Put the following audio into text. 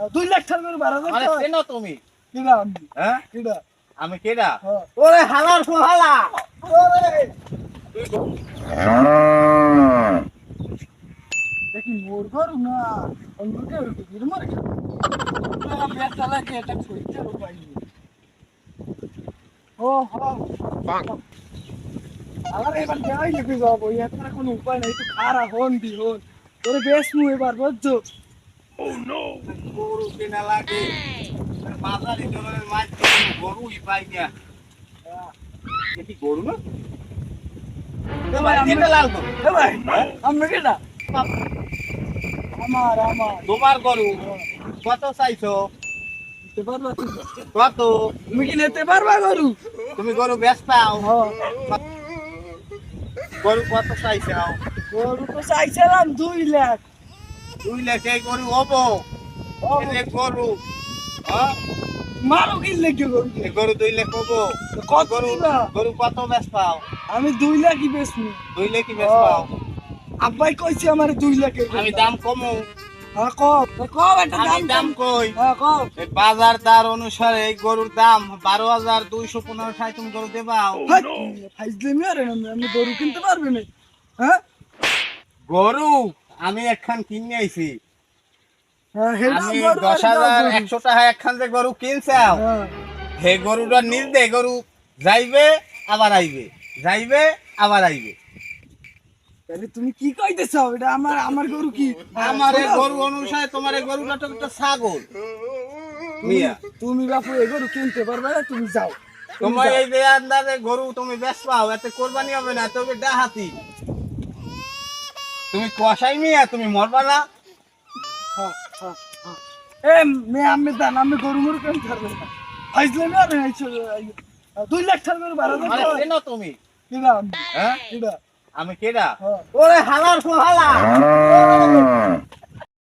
দুই লাখ টাকা করে হাজার মানে টাকা চেনো তুমি? কিনা আমি? হ্যাঁ? কিনা আমি কেডা? হ্যাঁ। ওরে হালার ফহালা! ওরে! দেখি মোর ঘর না অন্ধকে ভিড় মারে। ব্যথা লাগে এটা সইতে উপায় নেই ও আমার এবার দেওয়াই লিখে যাব এখানে কোনো উপায় নাই তুই খারা হন দি হন। তোরে বেশ মু এবার বুঝছ? গরু কেনা লাগে। বাজারে জনের মাছ গরুই পাই না। এটি গরু না? আমার তোমার গরু কত চাইছো? কত? তুমি কি নিতে পারবা গরু? তুমি গরু বেচ পাও। হ্যাঁ গরু কত চাইছাও গরু তো চাইছিলাম দুই লাখ। দুই লাখ গরু হব গরু হ্যাঁ? মারো কি গরু এই গরু দুই লাখ হব কত গরু? গরু কত বেচ পাও। আমি দুই লাখই বেশি দুই লাখই বেচ ও। পাও আব্বাই কইছে আমার দুই লাখের আমি দাম কমু। হ্যাঁ হ্যাঁ বাজার দর অনুসারে এই গরুর দাম বারো হাজার দুইশো পনেরো ষাট তুমি গরু দেবাও আমি আমি গরু কিনতে পারবে না। হ্যাঁ? গরু? আমি একখান কিনে আইছি। হ্যাঁ আমি দশ হাজার একশো টাকা একখান যে গরু কিনছাও হ্যাঁ। হে গরুটা নিজ দে গরু যাইবে আবার আইবে। যাইবে আবার আইবে। তাহলে তুমি কি কইতেছো এটা আমার আমার গরু কি? আমার গরু অনুসারে তোমার গরুটা তো একটা ছাগল। মিয়া। তুমি বাপু এই গরু কিনতে পারবে না তুমি যাও। তোমার এই যে আন্দাজে গরু তুমি বেশ পাও এতে কোরবানি হবে না তবে ডাহাতি তুমি কষাই মিয়া তুমি মরবা না। হ্যাঁ, হ্যাঁ, হ্যাঁ। এ মেয়ে আমি দান আমি গরু মরু কেন ছাড়বে না। দুই লাখ ছাড়বে করে বারো হাজার মানে তুমি? কিনা আমি হ্যাঁ? কিনা আমি কেডা? হ্যাঁ। ওরে হালার ফহালা।